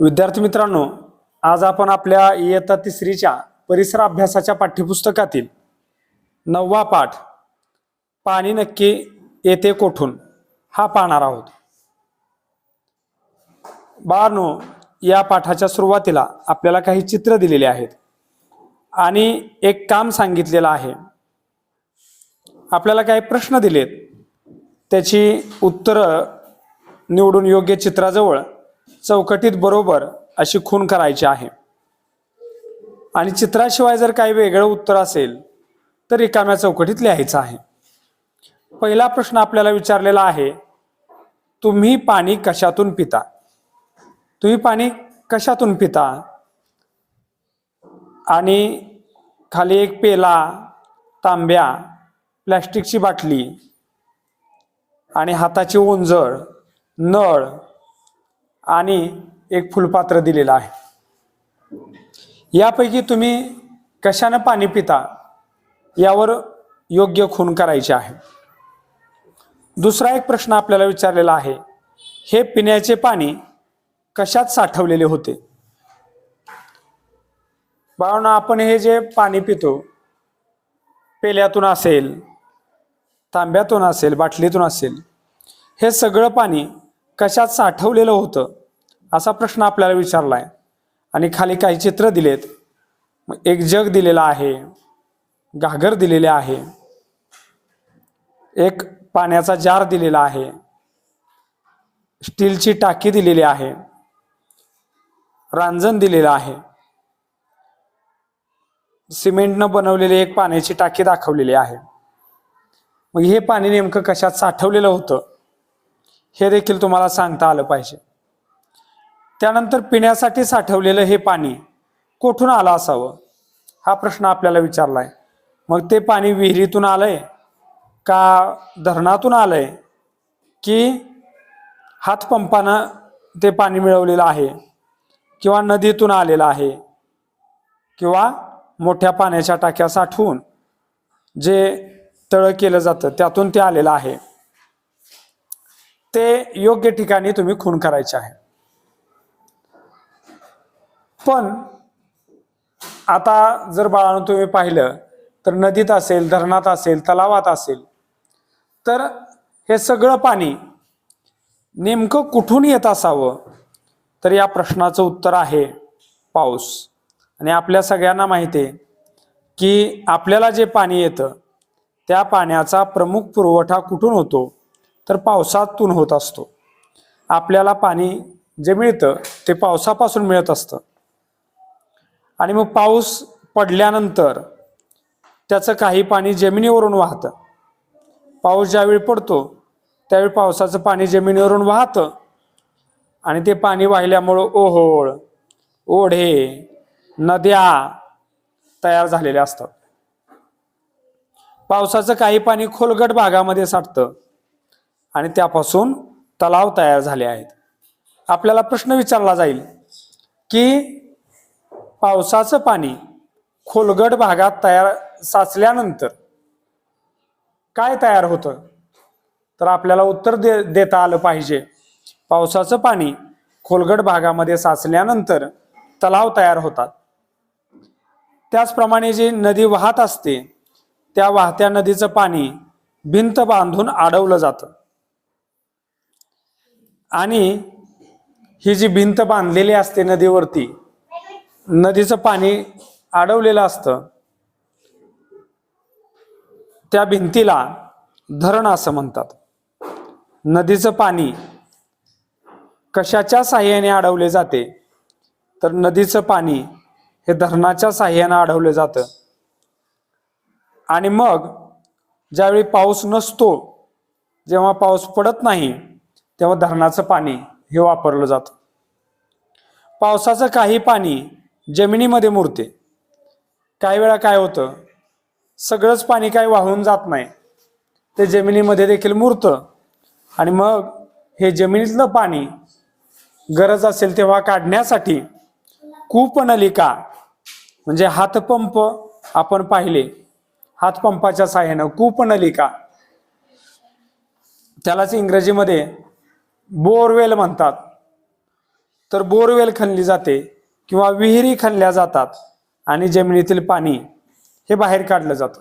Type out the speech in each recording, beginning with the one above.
विद्यार्थी मित्रांनो आज आपण आपल्या इयत्ता तिसरीच्या परिसर अभ्यासाच्या पाठ्यपुस्तकातील नववा पाठ पाणी नक्की येते कोठून हा पाहणार आहोत. बाळांनो या पाठाच्या सुरुवातीला आपल्याला काही चित्र दिलेले आहेत आणि एक काम सांगितलेलं आहे. आपल्याला काही प्रश्न दिलेत त्याची उत्तरं निवडून योग्य चित्राजवळ चौकटीत बरोबर अशी खून करायची आहे. आणि चित्राशिवाय जर काही वेगळं उत्तर असेल तर रिकाम्या चौकटीत लिहायचं आहे. पहिला प्रश्न आपल्याला विचारलेला आहे तुम्ही पाणी कशातून पिता? तुम्ही पाणी कशातून पिता? आणि खाली एक पेला तांब्या प्लॅस्टिकची बाटली आणि हाताची ओंजळ नळ आणि एक फुलपात्र दिलेलं आहे. यापैकी तुम्ही कशानं पाणी पिता यावर योग्य खून करायचे आहे. दुसरा एक प्रश्न आपल्याला विचारलेला आहे हे पिण्याचे पाणी कशात साठवलेले होते? बाळांना आपण हे जे पाणी पितो पेल्यातून असेल तांब्यातून असेल बाटलीतून असेल हे सगळं पाणी कशात साठवलेलं होतं? असा प्रश्न आपल्याला विचारला आहे आणि खाली काही चित्र दिलेत. मग एक जग दिलेला आहे. घागर दिलेले आहे. एक पाण्याचा जार दिलेला आहे. स्टीलची टाकी दिलेली आहे. रांजण दिलेलं आहे. सिमेंटनं बनवलेली एक पाण्याची टाकी दाखवलेली आहे. मग हे पाणी नेमकं कशात साठवलेलं होतं? हे देखील तुम्हाला सांगता आलं पाहिजे. त्यानंतर पिण्यासाठी साठवलेलं हे पाणी कोठून आलं असावं? हा प्रश्न आपल्याला विचारला आहे मग ते पाणी विहिरीतून आलं आहे का धरणातून आलं आहे की हातपंपानं ते पाणी मिळवलेलं आहे किंवा नदीतून आलेलं आहे किंवा मोठ्या पाण्याच्या टाक्या साठवून जे तळं केलं जातं त्यातून ते आलेलं आहे. ते योग्य ठिकाणी तुम्ही खून करायचे आहे. पण आता जर बाळानं तुम्ही पाहिलं तर नदीत असेल धरणात असेल तलावात असेल तर हे सगळं पाणी नेमकं कुठून येत असावं? तर या प्रश्नाचं उत्तर आहे पाऊस. आणि आपल्या सगळ्यांना माहिती आहे की आपल्याला जे पाणी येतं त्या पाण्याचा प्रमुख पुरवठा कुठून होतो? तर पावसातून होत असतो. आपल्याला पाणी जे मिळतं ते पावसापासून मिळत असतं. आणि मग पाऊस पडल्यानंतर त्याचं काही पाणी जमिनीवरून वाहतं. पाऊस ज्यावेळी पडतो त्यावेळी पावसाचं पाणी जमिनीवरून वाहतं. आणि ते पाणी वाहिल्यामुळं ओहोळ ओढे नद्या तयार झालेल्या असतात. पावसाचं काही पाणी खोलगट भागामध्ये साठतं आणि त्यापासून तलाव तयार झाले आहेत. आपल्याला प्रश्न विचारला जाईल की पावसाचं पाणी खोलगट भागात तयार साचल्यानंतर काय तयार होतं? तर आपल्याला उत्तर दे देता आलं पाहिजे. पावसाचं पाणी खोलगट भागामध्ये साचल्यानंतर तलाव तयार होतात. त्याचप्रमाणे जी नदी वाहत असते त्या वाहत्या नदीचं पाणी भिंत बांधून अडवलं जातं. आणि ही जी भिंत बांधलेली असते नदीवरती नदीचं पाणी अडवलेलं असतं. त्या भिंतीला धरण असं म्हणतात. नदीचं पाणी कशाच्या साह्याने अडवले जाते? तर नदीचं पाणी हे धरणाच्या साह्यानं अडवलं जातं. आणि मग ज्यावेळी पाऊस नसतो जेव्हा पाऊस पडत नाही तेव्हा धरणाचं पाणी हे वापरलं जातं. पावसाचं काही पाणी जमिनीमध्ये मुरते. काही वेळा काय होतं? सगळंच पाणी काय वाहून जात नाही. ते जमिनीमध्ये देखील मुरतं. आणि मग हे जमिनीतलं पाणी गरज असेल तेव्हा काढण्यासाठी कूपनलिका म्हणजे हातपंप आपण पाहिले. हातपंपाच्या साह्यानं कूपनलिका. त्यालाच इंग्रजीमध्ये बोरवेल म्हणतात. तर बोरवेल खणली जाते. किंवा विहिरी खणल्या जातात आणि जमिनीतील पाणी हे बाहेर काढलं जातं.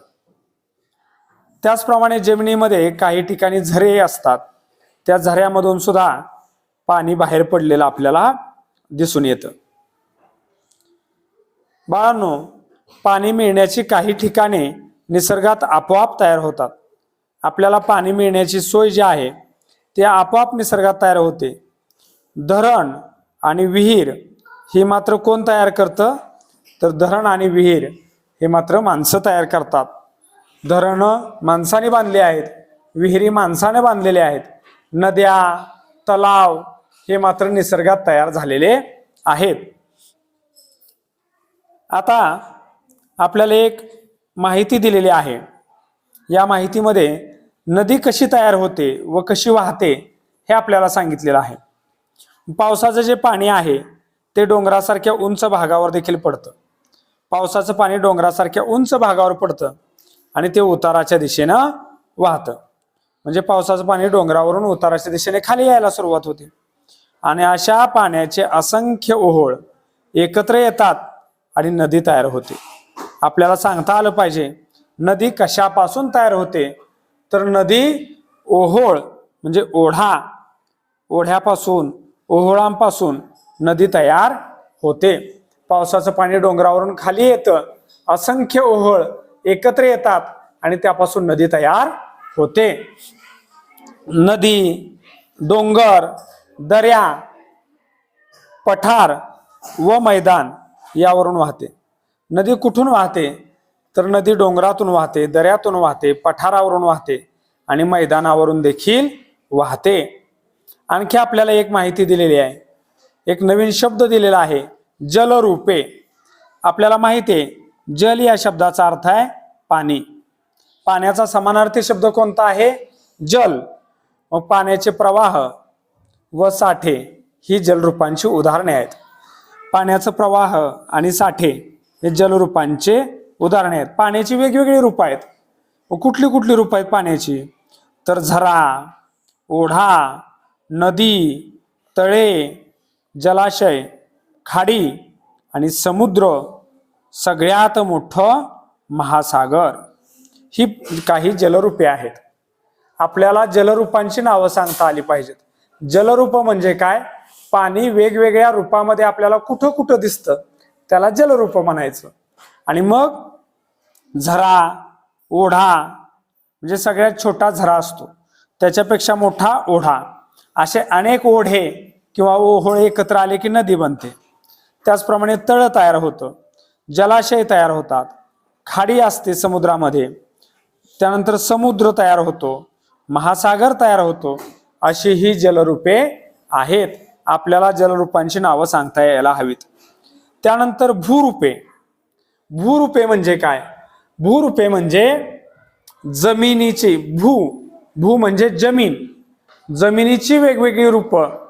त्याचप्रमाणे जमिनीमध्ये काही ठिकाणी झरे असतात. त्या झऱ्यामधून सुद्धा पाणी बाहेर पडलेलं आपल्याला दिसून येतं. बाळांनो पाणी मिळण्याची काही ठिकाणे निसर्गात आपोआप तयार होतात. आपल्याला पाणी मिळण्याची सोय जी आहे ते आपोआप निसर्गात तयार होते. धरण आणि विहीर ही मात्र कोण तयार करतं? तर धरण आणि विहीर हे मात्र माणसं तयार करतात. धरणं माणसाने बांधली आहेत विहिरी माणसाने बांधलेल्या आहेत. नद्या तलाव हे मात्र निसर्गात तयार झालेले आहेत. आता आपल्याला एक माहिती दिलेली आहे. या माहितीमध्ये नदी कशी तयार होते व कशी वाहते हे आपल्याला सांगितलेलं आहे. पावसाचं जे पाणी आहे ते डोंगरासारख्या उंच भागावर देखील पडतं. पावसाचं पाणी डोंगरासारख्या उंच भागावर पडतं आणि ते उताराच्या दिशेनं वाहतं. म्हणजे पावसाचं पाणी डोंगरावरून उताराच्या दिशेने खाली यायला सुरुवात होते. आणि अशा पाण्याचे असंख्य ओहोळ एकत्र येतात आणि नदी तयार होते. आपल्याला सांगता आलं पाहिजे नदी कशापासून तयार होते? तर नदी ओहोळ म्हणजे ओढा ओढ्यापासून ओहोळांपासून नदी तयार होते. पावसाचं पाणी डोंगरावरून खाली येतं. असंख्य ओहळ एकत्र येतात आणि त्यापासून नदी तयार होते. नदी डोंगर दर्या पठार व मैदान यावरून वाहते. नदी कुठून वाहते? तर नदी डोंगरातून वाहते दऱ्यातून वाहते पठारावरून वाहते आणि मैदानावरून देखील वाहते. आणखी आपल्याला एक माहिती दिलेली आहे. एक नवीन शब्द दिलेला आहे जलरूपे. आपल्याला माहिती आहे जल या शब्दाचा अर्थ आहे पाणी. पाण्याचा समानार्थी शब्द कोणता आहे? जल. मग पाण्याचे प्रवाह व साठे ही जलरूपांची उदाहरणे आहेत. पाण्याचं प्रवाह आणि साठे हे जलरूपांचे उदाहरणे आहेत. पाण्याची वेगवेगळी रूपं आहेत. व कुठली कुठली रूपं आहेत पाण्याची? तर झरा ओढा नदी तळे जलाशय खाडी आणि समुद्र सगळ्यात मोठं महासागर. ही काही जलरूपे आहेत. आपल्याला जलरूपांची नावं सांगता आली पाहिजेत. जलरूप म्हणजे काय? पाणी वेगवेगळ्या रूपामध्ये आपल्याला कुठं कुठं दिसतं त्याला जलरूप म्हणायचं. आणि मग झरा ओढा म्हणजे सगळ्यात छोटा झरा असतो. त्याच्यापेक्षा मोठा ओढा. असे अनेक ओढे किंवा ओहोळे एकत्र आले की नदी बनते. त्याचप्रमाणे तळ तयार होतं. जलाशय तयार होतात. खाडी असते समुद्रामध्ये. त्यानंतर समुद्र तयार होतो. महासागर तयार होतो. अशी ही जलरूपे आहेत. आपल्याला जलरूपांची नावं सांगता यायला हवीत. त्यानंतर भूरूपे. भूरूपे म्हणजे काय? भूरूपे म्हणजे जमिनीची भू. भू म्हणजे जमीन. जमिनीची वेगवेगळी रूपं.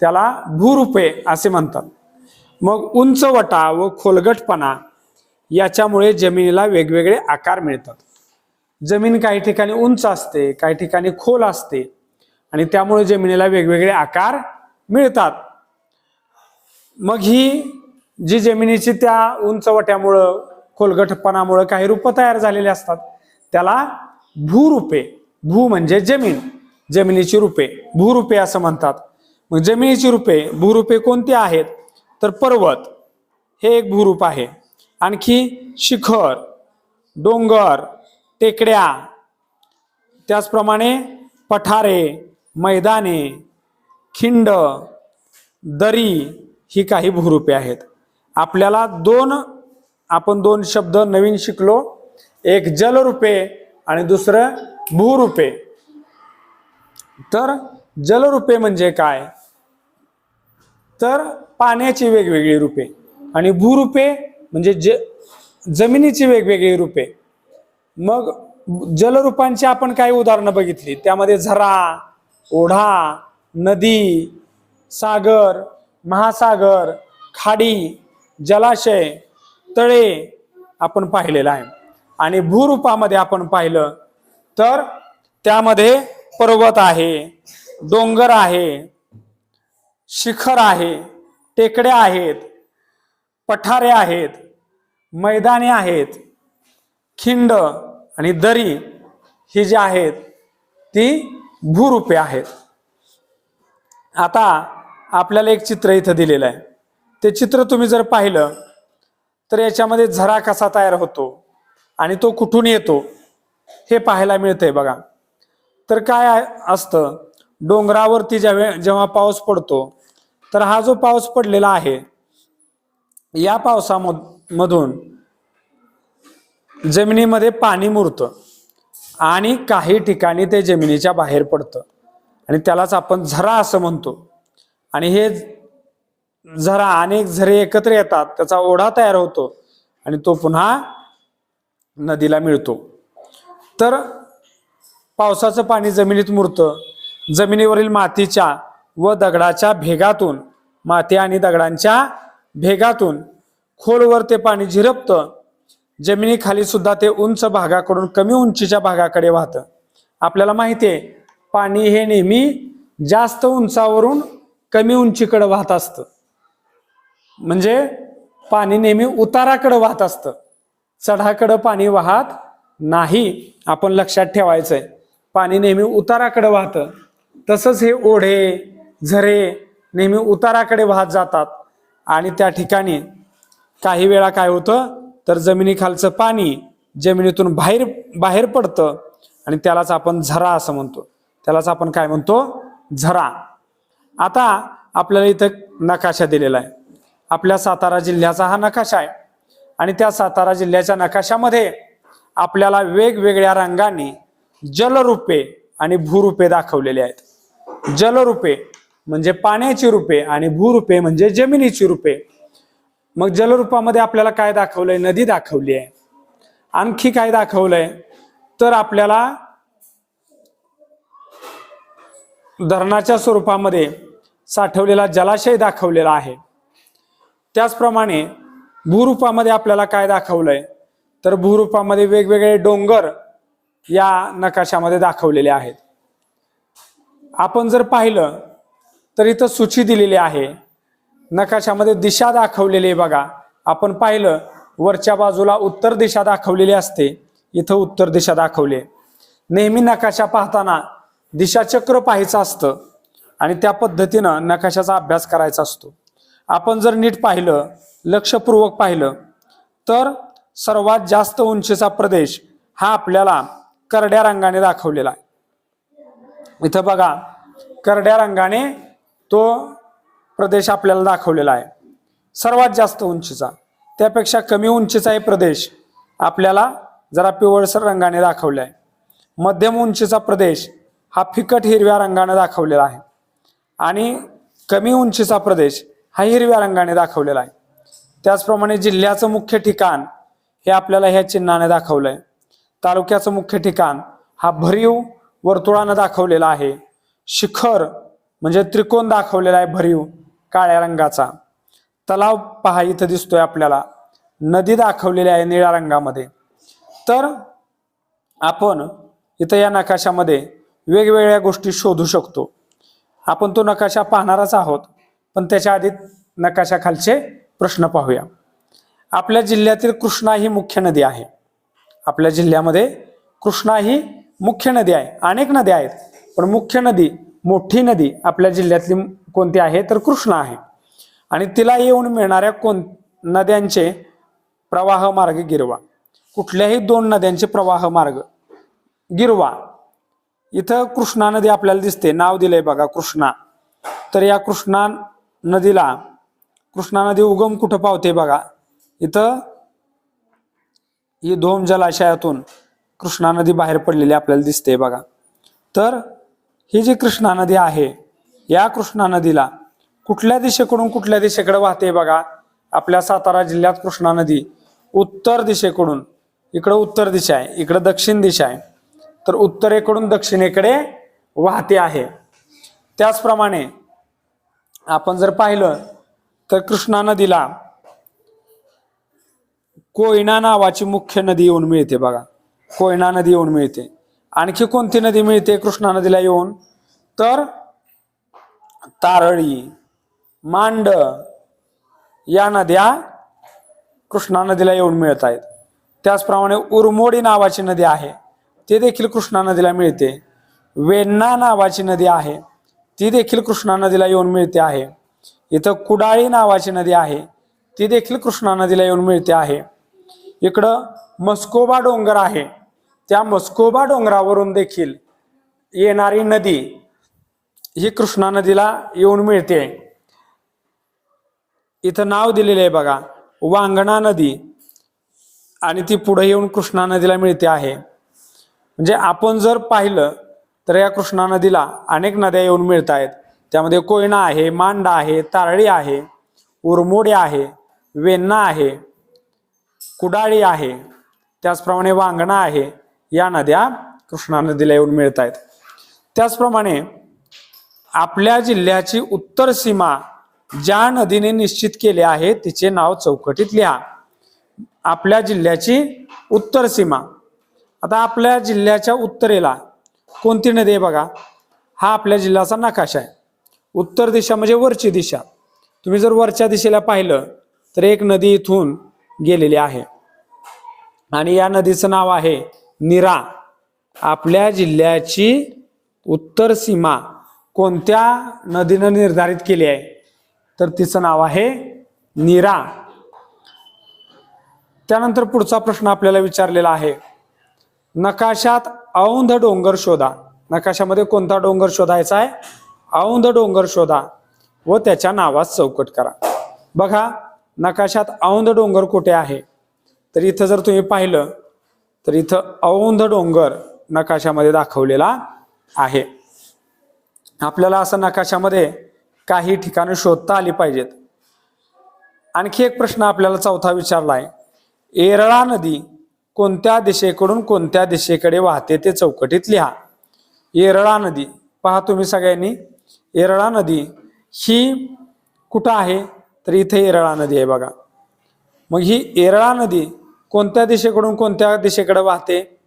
त्याला भूरूपे असे म्हणतात. मग उंचवटा व खोलगटपणा याच्यामुळे जमिनीला वेगवेगळे आकार मिळतात. जमीन काही ठिकाणी उंच असते काही ठिकाणी खोल असते आणि त्यामुळे जमिनीला वेगवेगळे आकार मिळतात. मग ही जी जमिनीची त्या उंचवट्यामुळं खोलगटपणामुळं काही रूपं तयार झालेली असतात त्याला भूरूपे. भू म्हणजे जमीन. जमिनीची रूपे. भूरूपे असं म्हणतात. मग जमिनीची रूपे भूरूपे कोणती आहेत? तर पर्वत हे एक भूरूप आहे. आणखी शिखर डोंगर टेकड्या त्याचप्रमाणे पठारे मैदाने खिंड दरी ही काही भूरूपे आहेत. आपल्याला दोन आपण दोन शब्द नवीन शिकलो. एक जलरूपे आणि दुसरं भूरूपे. तर जलरूपे म्हणजे काय? तर पाण्याची वेगवेगळी रूपे. आणि भूरूपे म्हणजे ज जमिनीची वेगवेगळी रूपे. मग जलरूपांची आपण काही उदाहरणं बघितली. त्यामध्ये झरा ओढा नदी सागर महासागर खाडी जलाशय तळे आपण पाहिलेलं आहे. आणि भूरूपामध्ये आपण पाहिलं तर त्यामध्ये पर्वत आहे डोंगर आहे शिखर आहे टेकड्या आहेत पठारे आहेत मैदाने आहेत खिंड आणि दरी ही जी आहेत ती भूरूपे आहेत. आता आपल्याला एक चित्र इथं दिलेलं आहे. ते चित्र तुम्ही जर पाहिलं तर याच्यामध्ये झरा कसा तयार होतो आणि तो कुठून येतो हे पाहायला मिळतंय बघा. तर काय असतं डोंगरावरती ज्यावे जेव्हा पाऊस पडतो तर हा जो पाऊस पडलेला आहे या पावसामधून जमिनीमध्ये पाणी मुरतं आणि काही ठिकाणी ते जमिनीच्या बाहेर पडतं. आणि त्यालाच आपण झरा असं म्हणतो. आणि हे झरा अनेक झरे एकत्र येतात त्याचा ओढा तयार होतो आणि तो पुन्हा नदीला मिळतो. तर पावसाचं पाणी जमिनीत मुरतं. जमिनीवरील मातीच्या व दगडाच्या भेगातून माती आणि दगडांच्या भेगातून खोलवर ते पाणी झिरपतं. जमिनीखाली सुद्धा ते उंच भागाकडून कमी उंचीच्या भागाकडे वाहतं. आपल्याला माहिती आहे पाणी हे नेहमी जास्त उंचावरून कमी उंचीकडे वाहत असतं. म्हणजे पाणी नेहमी उताराकडे वाहत असतं. चढाकडं पाणी वाहत नाही. आपण लक्षात ठेवायचंय पाणी नेहमी उताराकडे वाहतं. तसंच हे ओढे झरे नेहमी उताराकडे वाहत जातात. आणि त्या ठिकाणी काही वेळा काय होतं? तर जमिनीखालचं पाणी जमिनीतून बाहेर बाहेर पडतं आणि त्यालाच आपण झरा असं म्हणतो. त्यालाच आपण काय म्हणतो? झरा. आता आपल्याला इथं नकाशा दिलेला आहे. आपल्या सातारा जिल्ह्याचा हा नकाशा आहे. आणि त्या सातारा जिल्ह्याच्या नकाशामध्ये आपल्याला वेगवेगळ्या रंगांनी जलरूपे आणि भूरूपे दाखवलेले आहेत. जलरूपे म्हणजे पाण्याची रूपे आणि भूरूपे म्हणजे जमिनीची रूपे. मग जलरूपामध्ये आपल्याला काय दाखवलंय? नदी दाखवली आहे. आणखी काय दाखवलंय? तर आपल्याला धरणाच्या स्वरूपामध्ये साठवलेला जलाशय दाखवलेला आहे. त्याचप्रमाणे भूरूपामध्ये आपल्याला काय दाखवलंय? तर भूरूपामध्ये वेगवेगळे डोंगर या नकाशामध्ये दाखवलेले आहेत. आपण जर पाहिलं तर इथं सूची दिलेली आहे. नकाशामध्ये दिशा दाखवलेली आहे बघा. आपण पाहिलं वरच्या बाजूला उत्तर दिशा दाखवलेली असते. इथं उत्तर दिशा दाखवली नेहमी नकाशा पाहताना दिशाचक्र पाहायचं असतं आणि त्या पद्धतीनं नकाशाचा अभ्यास करायचा असतो. आपण जर नीट पाहिलं लक्षपूर्वक पाहिलं तर सर्वात जास्त उंचीचा प्रदेश हा आपल्याला करड्या रंगाने दाखवलेला आहे. इथं बघा करड्या रंगाने तो प्रदेश आपल्याला दाखवलेला आहे. सर्वात जास्त उंचीचा. त्यापेक्षा कमी उंचीचा हे प्रदेश आपल्याला जरा पिवळसर रंगाने दाखवला आहे. मध्यम उंचीचा प्रदेश हा फिकट हिरव्या रंगाने दाखवलेला आहे. आणि कमी उंचीचा प्रदेश हा हिरव्या रंगाने दाखवलेला आहे. त्याचप्रमाणे जिल्ह्याचं मुख्य ठिकाण हे आपल्याला ह्या चिन्हाने दाखवलं आहे तालुक्याचं मुख्य ठिकाण हा भरीव वर्तुळानं दाखवलेला आहे. शिखर म्हणजे त्रिकोण दाखवलेला आहे भरीव काळ्या रंगाचा. तलाव पहा इथं दिसतोय आपल्याला. नदी दाखवलेली आहे निळ्या रंगामध्ये. तर आपण इथं या नकाशामध्ये वेगवेगळ्या गोष्टी शोधू शकतो. आपण तो नकाशा पाहणारच आहोत पण त्याच्या आधी नकाशाखालचे प्रश्न पाहूया. आपल्या जिल्ह्यातील कृष्णा ही मुख्य नदी आहे. आपल्या जिल्ह्यामध्ये कृष्णा ही मुख्य नदी आहे. अनेक नद्या आहेत पण मुख्य नदी मोठी नदी आपल्या जिल्ह्यातली कोणती आहे तर कृष्णा आहे. आणि तिला येऊन मिळणाऱ्या कोण नद्यांचे प्रवाह मार्ग गिरवा. कुठल्याही दोन नद्यांचे प्रवाह मार्ग गिरवा. इथं कृष्णा नदी आपल्याला दिसते. नाव दिलंय बघा कृष्णा. तर या कृष्णा नदीला कृष्णा नदी उगम कुठं पावते बघा. इथं ही धोम जलाशयातून कृष्णा नदी बाहेर पडलेली आपल्याला दिसते बघा. तर ही जी कृष्णा नदी आहे या कृष्णा नदीला कुठल्या दिशेकडून कुठल्या दिशेकडे वाहते बघा. आपल्या सातारा जिल्ह्यात कृष्णा नदी उत्तर दिशेकडून इकडं उत्तर दिशा आहे इकडं दक्षिण दिशा आहे. तर उत्तरेकडून दक्षिणेकडे वाहते आहे. त्याचप्रमाणे आपण जर पाहिलं तर कृष्णा नदीला कोयना नावाची मुख्य नदी येऊन मिळते बघा. कोयना नदी येऊन मिळते. आणखी कोणती नदी मिळते कृष्णा नदीला येऊन? तर तारळी मांड या नद्या कृष्णा नदीला येऊन मिळत आहेत. त्याचप्रमाणे उरमोडी नावाची नदी आहे ती देखील कृष्णा नदीला मिळते. वेण्णा नावाची नदी आहे ती देखील कृष्णा नदीला येऊन मिळते आहे. इथं कुडाळी नावाची नदी आहे ती देखील कृष्णा नदीला येऊन मिळते आहे. इकडं मस्कोबा डोंगर आहे त्या मस्कोबा डोंगरावरून देखील येणारी नदी ही कृष्णा नदीला येऊन मिळते. इथं नाव दिलेलं आहे बघा वांगणा नदी. आणि ती पुढे येऊन कृष्णा नदीला मिळते आहे. म्हणजे आपण जर पाहिलं तर या कृष्णा नदीला अनेक नद्या येऊन मिळत आहेत. त्यामध्ये कोयना आहे मांडा आहे तारळी आहे उरमोडी आहे वेण्णा आहे कुडाळी आहे. त्याचप्रमाणे वांगणा आहे. या नद्या कृष्णा नदीला येऊन मिळत आहेत त्याचप्रमाणे आपल्या जिल्ह्याची उत्तर सीमा ज्या नदीने निश्चित केले आहे तिचे नाव चौकटीत लिहा. आपल्या जिल्ह्याची उत्तर सीमा. आता आपल्या जिल्ह्याच्या उत्तरेला कोणती नदी आहे बघा? हा आपल्या जिल्ह्याचा नकाशा आहे. उत्तर दिशा म्हणजे वरची दिशा. तुम्ही जर वरच्या दिशेला पाहिलं तर एक नदी इथून गेलेली आहे. आणि या नदीचं नाव आहे निरा. आपल्या जिल्ह्याची उत्तर सीमा कोणत्या नदीनं निर्धारित केली आहे? तर तिचं नाव आहे नीरा. त्यानंतर पुढचा प्रश्न आपल्याला विचारलेला आहे. नकाशात औंध डोंगर शोधा. नकाशामध्ये कोणता डोंगर शोधायचा आहे? औंध डोंगर शोधा व त्याच्या नावात चौकट करा. बघा नकाशात औंध डोंगर कुठे आहे? तर इथं जर तुम्ही पाहिलं तर इथं औंध डोंगर नकाशामध्ये दाखवलेला आहे. आपल्याला असं नकाशामध्ये काही ठिकाणं शोधता आली पाहिजेत. आणखी एक प्रश्न आपल्याला चौथा विचारला आहे. येरळा नदी कोणत्या दिशेकडून कोणत्या दिशेकडे वाहते ते चौकटीत लिहा. येरळा नदी पहा तुम्ही सगळ्यांनी. येरळा नदी ही कुठं आहे? तर इथे येरळा नदी आहे बघा. मग ही येरळा नदी कोणत्या दिशेकडून कोणत्या दिशेकडे वाहते?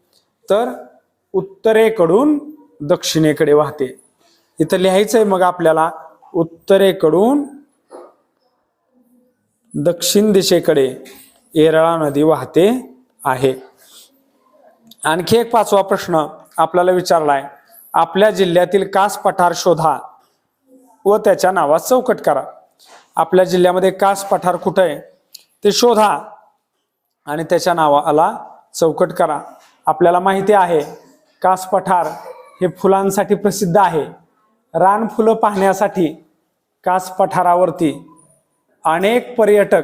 तर उत्तरेकडून दक्षिणेकडे वाहते. इथं लिहायचं आहे मग आपल्याला उत्तरेकडून दक्षिण दिशेकडे येरळा नदी वाहते आहे. आणखी एक पाचवा प्रश्न आपल्याला विचारलाय आपल्या जिल्ह्यातील कास पठार शोधा व त्याच्या नावात चौकट करा. आपल्या जिल्ह्यामध्ये कास पठार कुठं आहे? ते शोधा. आणि त्याच्या नावाला चौकट करा. आपल्याला माहिती आहे कास पठार हे फुलांसाठी प्रसिद्ध आहे. रानफुलं पाहण्यासाठी कास पठारावरती अनेक पर्यटक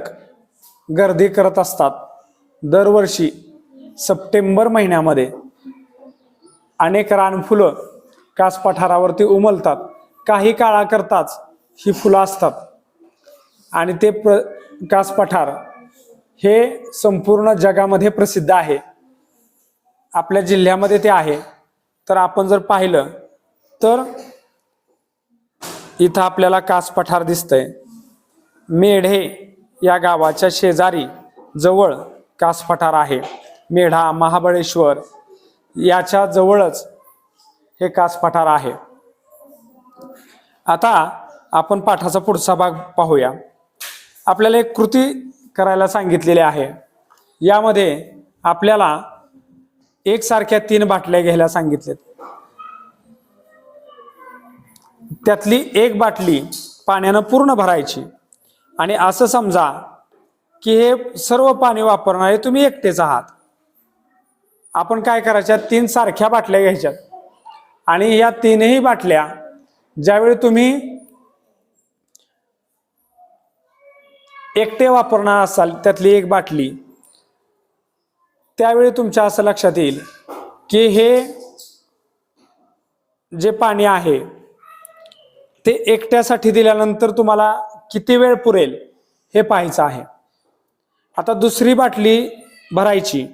गर्दी करत असतात. दरवर्षी सप्टेंबर महिन्यामध्ये अनेक रानफुलं कास पठारावरती उमलतात. काही काळाकरताच ही फुलं असतात. आणि ते प्र कास पठार हे संपूर्ण जगामध्ये प्रसिद्ध आहे. आपल्या जिल्ह्यामध्ये ते आहे. तर आपण जर पाहिलं तर इथं आपल्याला कास पठार दिसतंय. मेढे या गावाच्या शेजारी जवळ कास पठार आहे. मेढा महाबळेश्वर याच्या जवळच हे कास पठार आहे. आता आपण पाठाचा पुढचा भाग पाहूया. आपल्याला एक कृती करायला सांगितलेले आहे. यामध्ये आपल्याला एकसारख्या तीन बाटल्या घ्यायला सांगितलेत. त्यातली एक बाटली पाण्यानं पूर्ण भरायची. आणि असं समजा की हे सर्व पाणी वापरणारे तुम्ही एकटेच आहात. आपण काय करायच्या? तीन सारख्या बाटल्या घ्यायच्यात आणि या तीनही बाटल्या ज्यावेळी तुम्ही एकटे वापरणार असाल त्यातली एक बाटली त्यावेळी तुमच्या असं लक्षात येईल की हे जे पाणी आहे ते एकट्यासाठी दिल्यानंतर तुम्हाला किती वेळ पुरेल हे पाहायचं आहे. आता दुसरी बाटली भरायची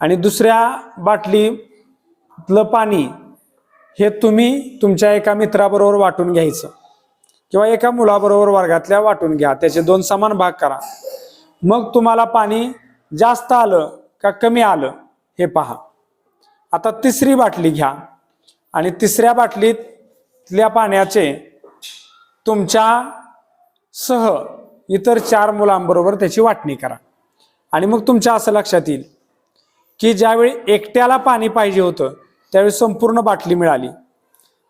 आणि दुसऱ्या बाटलीतलं पाणी हे तुम्ही तुमच्या एका मित्राबरोबर वाटून घ्यायचं. किंवा एका मुलाबरोबर वर्गातल्या वाटून घ्या. त्याचे दोन समान भाग करा. मग तुम्हाला पाणी जास्त आलं का कमी आलं हे पहा. आता तिसरी बाटली घ्या आणि तिसऱ्या बाटलीतल्या पाण्याचे तुमच्या सह इतर चार मुलांबरोबर त्याची वाटणी करा. आणि मग तुमच्या असं लक्षात येईल की ज्यावेळी एकट्याला पाणी पाहिजे होतं त्यावेळी संपूर्ण बाटली मिळाली.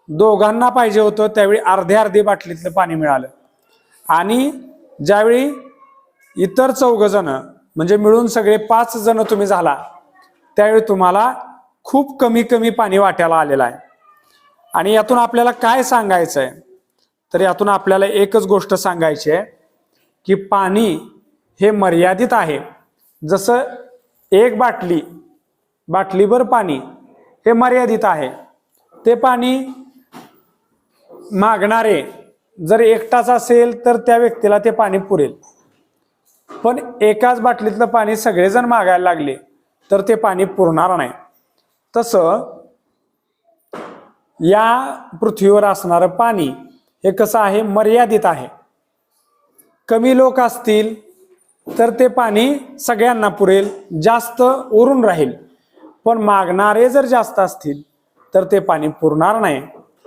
दोघांना पाहिजे होतं त्यावेळी अर्ध्या अर्धी बाटलीतलं पाणी मिळालं. आणि ज्यावेळी इतर चौघजणं म्हणजे मिळून सगळे पाच जण तुम्ही झाला त्यावेळी तुम्हाला खूप कमी कमी पाणी वाट्याला आलेलं आहे. आणि यातून आपल्याला काय सांगायचं आहे? तर यातून आपल्याला एकच गोष्ट सांगायची आहे की पाणी हे मर्यादित आहे. जसं एक बाटली बाटलीभर पाणी हे मर्यादित आहे. ते पाणी मागणारे. जर एकटाच असेल तर त्या व्यक्तीला ते पाणी पुरेल. पण एकाच बाटलीतलं पाणी सगळेजण मागायला लागले तर ते पाणी पुरणार नाही. तसं या पृथ्वीवर असणारं पाणी हे कसं आहे? मर्यादित आहे. कमी लोक असतील तर ते पाणी सगळ्यांना पुरेल जास्त उरून राहील. पण मागणारे जर जास्त असतील तर ते पाणी पुरणार नाही.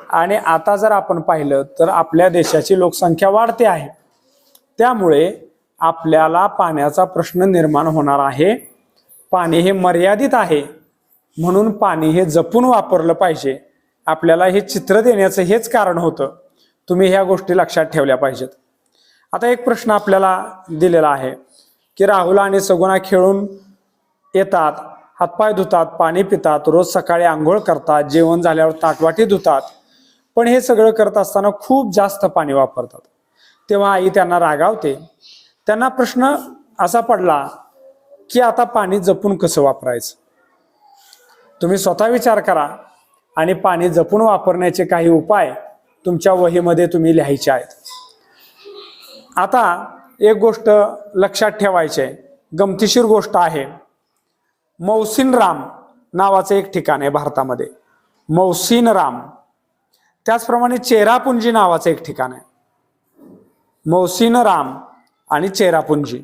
आणि आता जर आपण पाहिलं तर आपल्या देशाची लोकसंख्या वाढते आहे. त्यामुळे आपल्याला पाण्याचा प्रश्न निर्माण होणार आहे. पाणी हे मर्यादित आहे. म्हणून पाणी हे जपून वापरलं पाहिजे. आपल्याला हे चित्र देण्याचं हेच कारण होतं. तुम्ही ह्या गोष्टी लक्षात ठेवल्या पाहिजेत. आता एक प्रश्न आपल्याला दिलेला आहे की राहुल आणि सगुणा खेळून येतात हातपाय धुतात पाणी पितात रोज सकाळी आंघोळ करतात जेवण झाल्यावर ताटवाटी धुतात. पण हे सगळं करत असताना खूप जास्त पाणी वापरतात. तेव्हा आई त्यांना रागावते. त्यांना प्रश्न असा पडला की आता पाणी जपून कसं वापरायचं? तुम्ही स्वतः विचार करा. आणि पाणी जपून वापरण्याचे काही उपाय तुमच्या वहीमध्ये तुम्ही लिहायचे आहेत. आता एक गोष्ट लक्षात ठेवायची आहे. गमतीशीर गोष्ट आहे. मौसिन राम नावाचं एक ठिकाण आहे भारतामध्ये. मौसिन राम. त्याचप्रमाणे चेरापुंजी नावाचं एक ठिकाण आहे. मौसिन राम आणि चेरापुंजी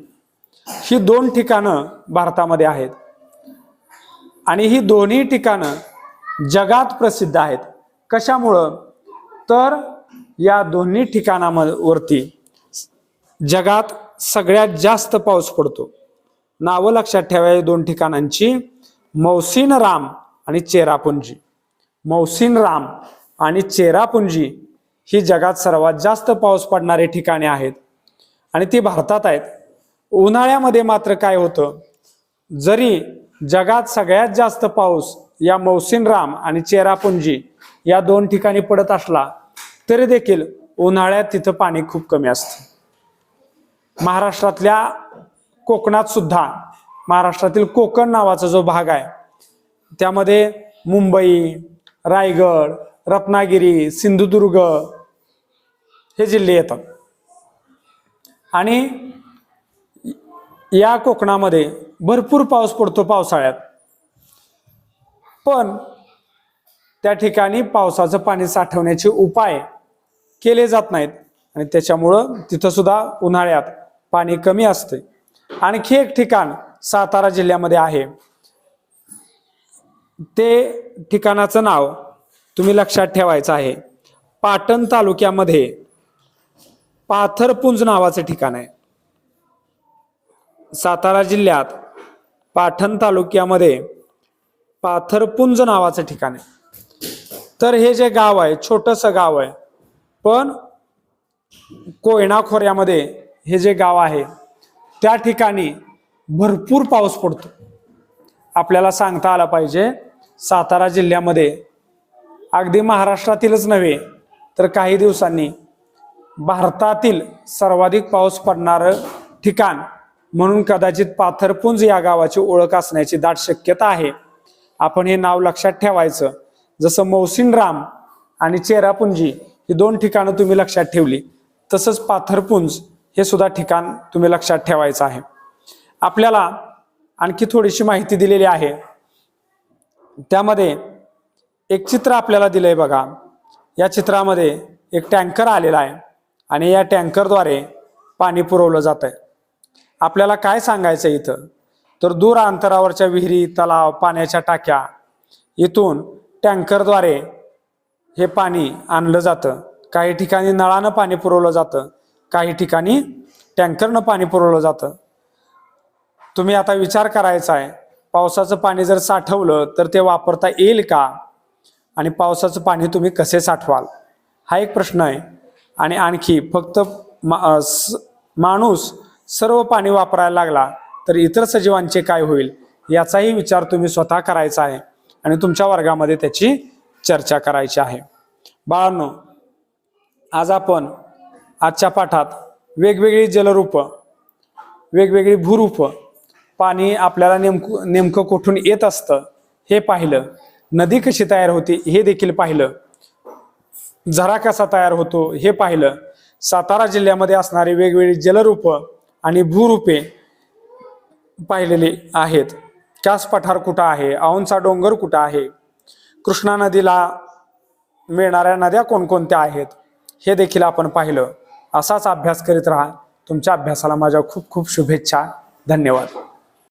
ही दोन ठिकाणं भारतामध्ये आहेत. आणि ही दोन्ही ठिकाणं जगात प्रसिद्ध आहेत. कशामुळं? तर या दोन्ही ठिकाणावरती जगात सगळ्यात जास्त पाऊस पडतो. नावं लक्षात ठेवा या दोन ठिकाणांची. मौसिन राम आणि चेरापुंजी. मौसिन राम आणि चेरापुंजी ही जगात सर्वात जास्त पाऊस पडणारी ठिकाणे आहेत. आणि ती भारतात आहेत. उन्हाळ्यामध्ये मात्र काय होतं? जरी जगात सगळ्यात जास्त पाऊस या मौसिनराम आणि चेरापुंजी या दोन ठिकाणी पडत असला तरी देखील उन्हाळ्यात तिथं पाणी खूप कमी असतं. महाराष्ट्रातल्या कोकणात सुद्धा महाराष्ट्रातील कोकण नावाचा जो भाग आहे त्यामध्ये मुंबई रायगड रत्नागिरी सिंधुदुर्ग हे जिल्हे येतात. आणि या कोकणामध्ये भरपूर पाऊस पडतो पावसाळ्यात. पण त्या ठिकाणी पावसाचं पाणी साठवण्याचे उपाय केले जात नाहीत. आणि त्याच्यामुळं तिथंसुद्धा उन्हाळ्यात पाणी कमी असते आणखी एक ठिकाण सातारा जिल्ह्यामध्ये आहे. ते ठिकाणाचं नाव तुम्ही लक्षात ठेवायचं आहे. पाटण तालुक्यामध्ये पाथरपुंज नावाचं ठिकाण आहे. सातारा जिल्ह्यात पाटण तालुक्यामध्ये पाथरपुंज नावाचं ठिकाण आहे. तर हे जे गाव आहे छोटंसं गाव आहे पण कोयना खोऱ्यामध्ये हे जे गाव आहे त्या ठिकाणी भरपूर पाऊस पडतो. आपल्याला सांगता आला पाहिजे सातारा जिल्ह्यामध्ये अगदी महाराष्ट्रातीलच नव्हे तर काही दिवसांनी भारतातील सर्वाधिक पाऊस पडणारं ठिकाण म्हणून कदाचित पाथरपुंज या गावाची ओळख असण्याची दाट शक्यता आहे. आपण हे नाव लक्षात ठेवायचं. जसं मौसिन राम आणि चेरापुंजी ही दोन ठिकाणं तुम्ही लक्षात ठेवली तसंच पाथरपुंज हे सुद्धा ठिकाण तुम्ही लक्षात ठेवायचं आहे. आपल्याला आणखी थोडीशी माहिती दिलेली आहे. त्यामध्ये एक चित्र आपल्याला दिलं आहे बघा. या चित्रामध्ये एक टँकर आलेला आहे आणि या टँकरद्वारे पाणी पुरवलं जात आहे आपल्याला काय सांगायचं इथं? तर दूर अंतरावरच्या विहिरी तलाव पाण्याच्या टाक्या इथून टँकरद्वारे हे पाणी आणलं जातं. काही ठिकाणी नळानं पाणी पुरवलं जातं काही ठिकाणी टँकरनं पाणी पुरवलं जातं. तुम्ही आता विचार करायचा आहे पावसाचं पाणी जर साठवलं तर ते वापरता येईल का? आणि पावसाचं पाणी तुम्ही कसे साठवाल? हा एक प्रश्न आहे. आणि आणखी फक्त मा स- माणूस सर्व पाणी वापरायला लागला तर इतर सजीवांचे काय होईल? याचाही विचार तुम्ही स्वतः करायचा आहे. आणि तुमच्या वर्गामध्ये त्याची चर्चा करायची आहे. बाळांनो आज आपण आजच्या पाठात वेगवेगळी जलरूपं वेगवेगळी भूरूपं पाणी आपल्याला नेमकं नेमकं कुठून येत असतं हे पाहिलं. नदी कशी तयार होती हे देखील पाहिलं. झरा कसा तयार होतो हे पाहिलं. सातारा जिल्ह्यामध्ये असणारी वेगवेगळी जलरूपं आणि भूरूपे पाहिलेली आहेत. कास पठार कुठं आहे? औंचा डोंगर कुठं आहे? कृष्णा नदीला मिळणाऱ्या नद्या कोणकोणत्या आहेत? हे देखील आपण पाहिलं. असाच अभ्यास करीत राहा. तुमच्या अभ्यासाला माझ्या खूप खूप शुभेच्छा. धन्यवाद.